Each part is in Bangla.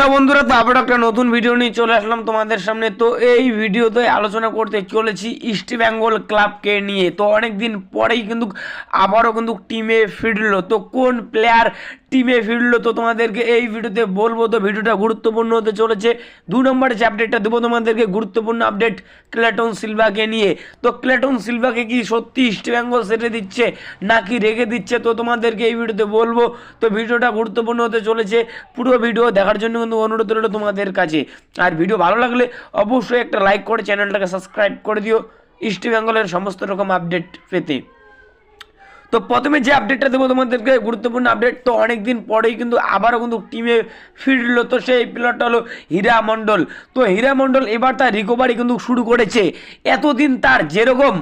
হ্যালো বন্ধুরা, তো আবার একটা নতুন ভিডিও নিয়ে চলে আসলাম তোমাদের সামনে। তো এই ভিডিওতে আলোচনা করতে চলেছি ইস্ট বেঙ্গল ক্লাবকে নিয়ে। তো অনেকদিন পরেই কিন্তু আবারও কিন্তু টিমে ফিরলো। তো কোন প্লেয়ার টিমে ফিরলো তো তোমাদেরকে এই ভিডিওতে বলব তো ভিডিওটা গুরুত্বপূর্ণ হতে চলেছে। দু নম্বরে যে আপডেটটা দেবো তোমাদেরকে গুরুত্বপূর্ণ আপডেট ক্লেটন সিলভাকে নিয়ে। তো ক্লেটন সিলভাকে কি সত্যি ইস্ট বেঙ্গল সেটে দিচ্ছে, নাকি রেখে দিচ্ছে তো তোমাদেরকে এই ভিডিওতে বলব। তো ভিডিওটা গুরুত্বপূর্ণ হতে চলেছে, পুরো ভিডিও দেখার জন্য কিন্তু অনুরোধ রইল তোমাদের কাছে। আর ভিডিও ভালো লাগলে অবশ্যই একটা লাইক করে চ্যানেলটাকে সাবস্ক্রাইব করে দিও ইস্ট বেঙ্গলের সমস্ত রকম আপডেট পেতে। তো প্রথমে যে আপডেটটা দেবো তোমাদেরকে, গুরুত্বপূর্ণ আপডেট তো অনেক দিন পরেই কিন্তু আবারও কিন্তু টিমে ফিরলো। তো সেই প্লেয়ারটা হলো হীরা মণ্ডল। তো হীরা মণ্ডল এবার তার রিকভারি কিন্তু শুরু করেছে। এতদিন তার যেরকম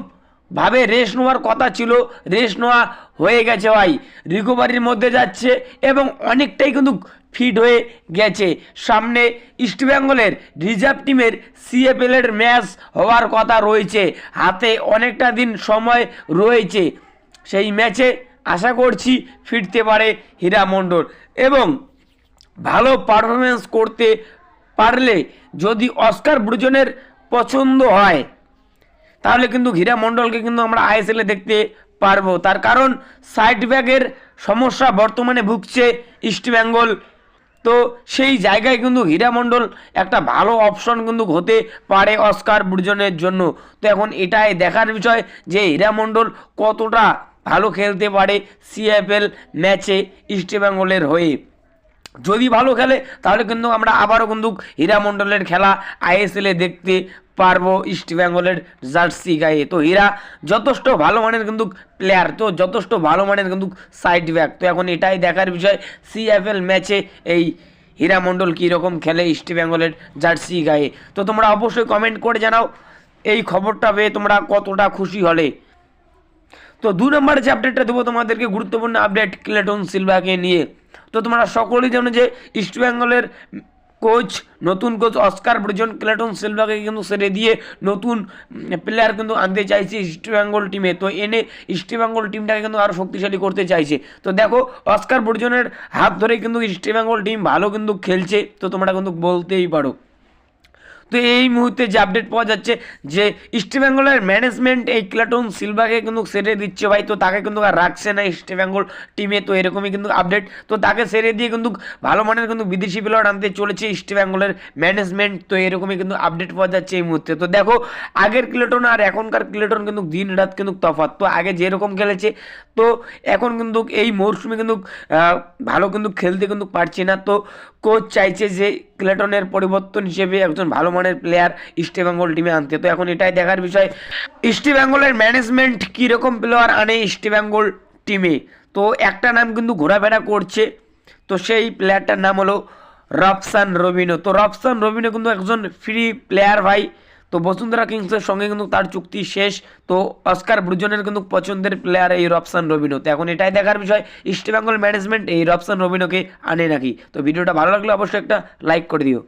ভাবে রেস্ট নেওয়ার কথা ছিল রেস্ট নেওয়া হয়ে গেছে ভাই। রিকভারির মধ্যে যাচ্ছে এবং অনেকটাই কিন্তু ফিট হয়ে গেছে। সামনে ইস্টবেঙ্গলের রিজার্ভ টিমের সিএফএল এর ম্যাচ হওয়ার কথা রয়েছে। হাতে অনেকটা দিন সময় রয়েছে। সেই ম্যাচে আশা করছি ফিরতে পারে হীরা মণ্ডল। এবং ভালো পারফরমেন্স করতে পারলে যদি অস্কার ব্রুজনের পছন্দ হয়, তাহলে কিন্তু হীরা মণ্ডলকে কিন্তু আমরা আইএসএলে দেখতে পারব। তার কারণ সাইড ব্যাগের সমস্যা বর্তমানে ভুগছে ইস্টবেঙ্গল তো সেই জায়গায় কিন্তু হীরা মণ্ডল একটা ভালো অপশন কিন্তু হতে পারে অস্কার ব্রুজনের জন্য। তো এখন এটাই দেখার বিষয় যে হীরা মণ্ডল কতটা ভালো খেলতে পারে সিএফএল ম্যাচে ইস্টবেঙ্গলের হয়ে। যদি ভালো খেলে, তাহলে কিন্তু আমরা আবারও কিন্তু হীরা মণ্ডলের খেলা আইএসএলে দেখতে পারব ইস্ট বেঙ্গলের জার্সি গায়ে। তো হীরা যথেষ্ট ভালো মানের কিন্তু প্লেয়ার তো যথেষ্ট ভালো মানের কিন্তু সাইড ব্যাক তো এখন এটাই দেখার বিষয় সিএফএল ম্যাচে এই হীরা মণ্ডল কীরকম খেলে ইস্ট বেঙ্গলের জার্সি গায়ে। তো তোমরা অবশ্যই কমেন্ট করে জানাও, এই খবরটা পেয়ে তোমরা কতটা খুশি হলে। তো দু নম্বরে যে আপডেটটা দেবো তোমাদেরকে, গুরুত্বপূর্ণ আপডেট ক্লেটন সিলভাকে নিয়ে। তো তোমরা সকলেই জানো যে ইস্টবেঙ্গলের কোচ নতুন কোচ অস্কার ব্রিজন ক্লেটন সিলভাকে কিন্তু সেরে দিয়ে নতুন প্লেয়ার কিন্তু আনতে চাইছে ইস্টবেঙ্গল টিমে তো এনে ইস্টবেঙ্গল টিমটাকে কিন্তু আরও শক্তিশালী করতে চাইছে। তো দেখো অস্কার ব্রিজনের হাত ধরে কিন্তু ইস্টবেঙ্গল টিম ভালো কিন্তু খেলছে। তো তোমরা কিন্তু বলতেই পারো। তো এই মুহূর্তে যে আপডেট পাওয়া যাচ্ছে যে ইস্টবেঙ্গলের ম্যানেজমেন্ট এই ক্লাটন সিলভাকে কিন্তু সেরে দিচ্ছে ভাই। তো তাকে কিন্তু আর রাখছে না ইস্টবেঙ্গল টিমে তো এরকমই কিন্তু আপডেট তো তাকে সেরে দিয়ে কিন্তু ভালো মানের কিন্তু বিদেশি প্লেয়ার আনতে চলেছে ইস্টবেঙ্গলের ম্যানেজমেন্ট তো এরকমই কিন্তু আপডেট পাওয়া যাচ্ছে এই মুহূর্তে। তো দেখো, আগের ক্লেটন আর এখনকার ক্লেটন কিন্তু দিন রাত কিন্তু তফাৎ। তো আগে যেরকম খেলেছে, তো এখন কিন্তু এই মরশুমে কিন্তু ভালো কিন্তু খেলতে কিন্তু পারছে না। তো কোচ চাইছে যে ক্লেটনের পরিবর্তন হিসেবে একজন ভালো মানের প্লেয়ার ইস্টবেঙ্গল টিমে আনতে তো এখন এটাই দেখার বিষয় ইস্টবেঙ্গলের ম্যানেজমেন্ট কীরকম প্লেয়ার আনে ইস্টবেঙ্গল টিমে তো একটা নাম কিন্তু ঘোরাফেরা করছে তো সেই প্লেয়ারটার নাম হলো রফসান রবিনো তো রফসান রবিনো কিন্তু একজন ফ্রি প্লেয়ার ভাই তো বসুন্ধরা কিংসের সঙ্গে কিন্তু তার চুক্তি শেষ তো অস্কার ব্রুজনের কিন্তু পছন্দের প্লেয়ার এই রফসান রবিনো তো এখন এটাই দেখার বিষয় ইস্টবেঙ্গল ম্যানেজমেন্ট এই রফসান রবিনোকে আনে নাকি তো ভিডিওটা ভালো লাগলে অবশ্যই একটা লাইক করে দিও